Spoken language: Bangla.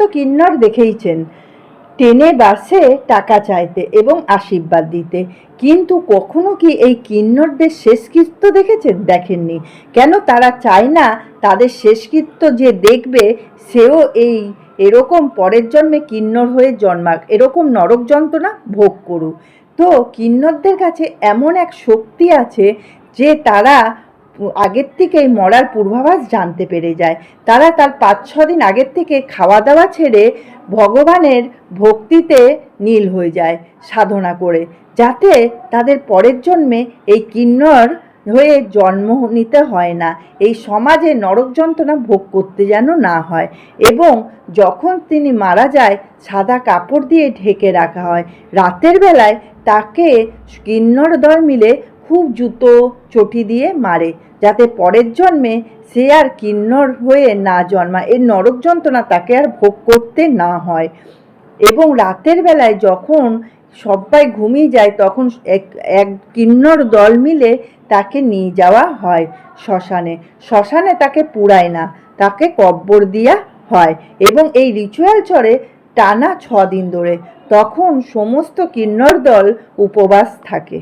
তো কিন্নর দেখেইছেন। ট্রেনে বাসে টাকা চাইতে এবং আশীর্বাদ দিতে। কিন্তু কখনো কি এই কিন্নরদের শেষকৃত্য দেখেছেন? দেখেননি। কেন তারা চায় না তাদের শেষকৃত্য যে দেখবে, সেও এই এরকম পরের জন্মে কিন্নর হয়ে জন্মাক। এরকম নরক যন্ত্রণা ভোগ করুক। তো কিন্নরদের কাছে এমন এক শক্তি আছে যে তারা আগের থেকেই মরার পূর্বাভাস জানতে পেরে যায়। তারা তার পাঁচ, ছ দিন আগের থেকে খাওয়া দাওয়া ছেড়ে ভগবানের ভক্তিতে নীল হয়ে যায় সাধনা করে, যাতে তাদের পরের জন্মে এই কিন্নর হয়ে জন্ম নিতে হয় না। এই সমাজে নরক যন্ত্রণা ভোগ করতে যেন না হয় এবং যখন তিনি মারা যায়, সাদা কাপড় দিয়ে ঢেকে রাখা হয়। রাতের বেলায় তাকে কিন্নর দল মিলে খুব জুতো চটি দিয়ে মারে, যাতে পরের জন্মে সে আর কিন্নর হয়ে না জন্মা এর নরক যন্ত্রণা তাকে আর ভোগ করতে না হয়। এবং রাতের বেলায় যখন সবাই ঘুমিয়ে যায়, তখন এক এক কিন্নর দল মিলে তাকে নিয়ে যাওয়া হয় শ্মশানে। শ্মশানে তাকে পুড়ায় না, তাকে কব্বর দিয়া হয় এবং এই রিচুয়াল চলে টানা ছ দিন ধরে। তখন সমস্ত কিন্নর দল উপবাস থাকে।